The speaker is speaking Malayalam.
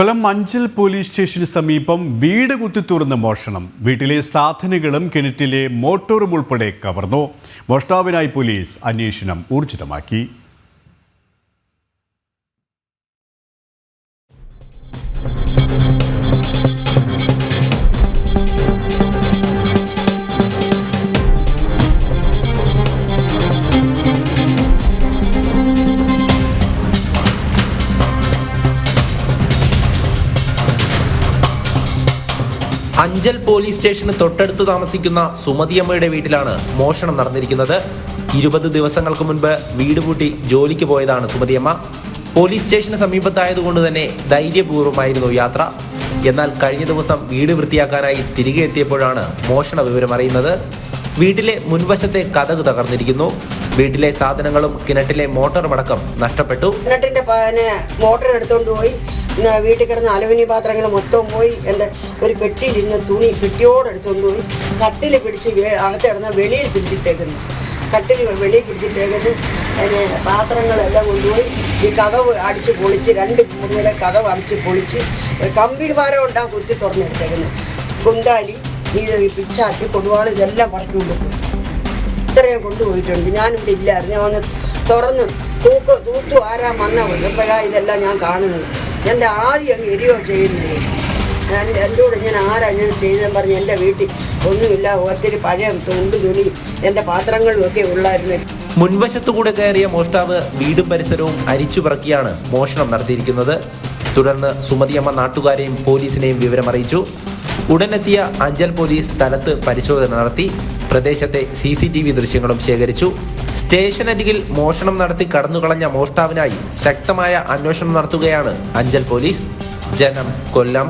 കൊല്ലം മഞ്ചൽ പോലീസ് സ്റ്റേഷന് സമീപം വീട് കുത്തിത്തുറന്ന് മോഷണം. വീട്ടിലെ സാധനങ്ങളും കിണറ്റിലെ മോട്ടോറും ഉൾപ്പെടെ കവർന്നു. മോഷ്ടാവിനായി പോലീസ് അന്വേഷണം ഊർജിതമാക്കി. അഞ്ചൽ പോലീസ് സ്റ്റേഷന് തൊട്ടടുത്ത് താമസിക്കുന്ന സുമതിയമ്മയുടെ വീട്ടിലാണ് മോഷണം നടന്നിരിക്കുന്നത്. ഇരുപത് ദിവസങ്ങൾക്ക് മുൻപ് വീട് പൂട്ടി ജോലിക്ക് പോയതാണ് സുമതിയമ്മ. പോലീസ് സ്റ്റേഷന് സമീപത്തായതുകൊണ്ട് തന്നെ ധൈര്യപൂർവമായിരുന്നു യാത്ര. എന്നാൽ കഴിഞ്ഞ ദിവസം വീട് വൃത്തിയാക്കാനായി തിരികെ എത്തിയപ്പോഴാണ് മോഷണ വിവരം അറിയുന്നത്. വീട്ടിലെ മുൻവശത്തെ കഥക് തകർന്നിരിക്കുന്നു. വീട്ടിലെ സാധനങ്ങളും കിണറ്റിലെ മോട്ടോർ അടക്കം നഷ്ടപ്പെട്ടു. കിണറ്റിന്റെ മോട്ടോർ എടുത്തുകൊണ്ട് പോയി. വീട്ടിൽ കിടന്ന അലുമിനിയം പാത്രങ്ങൾ മൊത്തം പോയി. എന്റെ ഒരു പെട്ടിയിലിരുന്ന തുണി പെട്ടിയോട് എടുത്തോണ്ട് പോയി. കട്ടിൽ പിടിച്ച് വേ- അകത്ത് കിടന്ന വെളിയിൽ പിടിച്ചിട്ടേക്കുന്നു. കട്ടിൽ വെളിയിൽ പിടിച്ചിട്ടേക്കുന്നത് പിന്നെ പാത്രങ്ങളെല്ലാം കൊണ്ടുപോയി. ഈ കഥവ് അടിച്ച് പൊളിച്ച് രണ്ട് കൂടുതലെ കഥവ് അടിച്ച് പൊളിച്ച് കമ്പി ഭാരം ഉണ്ടാ കുത്തി തുറന്നെടുത്തേക്കുന്നു. കുന്താലി ഈ പിച്ചാക്കി കൊടുവാൾ ഇതെല്ലാം പറക്കി കൊണ്ടുപോയി. ഇത്രയും കൊണ്ടുപോയിട്ടുണ്ട്. ഞാനിവിടെ ഇല്ലായിരുന്നു. ഞാൻ വന്ന് തുറന്ന് തൂക്ക് തൂത്തു ആരാ വന്ന എപ്പോഴാ ഇതെല്ലാം ഞാൻ കാണുന്നത്. എന്റെ ആദ്യം അങ്ങ് എരിയോ ചെയ്യുന്നില്ല ഞാൻ എന്റെ ഞാൻ ആരാ ഞാൻ ചെയ്തെന്ന് പറഞ്ഞ് എന്റെ വീട്ടിൽ ഒന്നുമില്ല ഒത്തിരി പഴയ തുണ്ട് തുണി എന്റെ പാത്രങ്ങളും ഒക്കെ ഉള്ളായിരുന്നു. മുൻവശത്തുകൂടെ കയറിയ മോഷ്ടാവ് വീടും പരിസരവും അരിച്ചു പറക്കിയാണ് മോഷണം നടത്തിയിരിക്കുന്നത്. തുടർന്ന് സുമതിയമ്മ നാട്ടുകാരെയും പോലീസിനെയും വിവരമറിയിച്ചു. ഉടനെത്തിയ അഞ്ചൽ പോലീസ് സ്ഥലത്ത് പരിശോധന നടത്തി. പ്രദേശത്തെ സി സി ടി വി ദൃശ്യങ്ങളും ശേഖരിച്ചു. സ്റ്റേഷനരികിൽ മോഷണം നടത്തി കടന്നുകളഞ്ഞ മോഷ്ടാവിനായി ശക്തമായ അന്വേഷണം നടത്തുകയാണ് അഞ്ചൽ പോലീസ്. ജനം കൊല്ലം.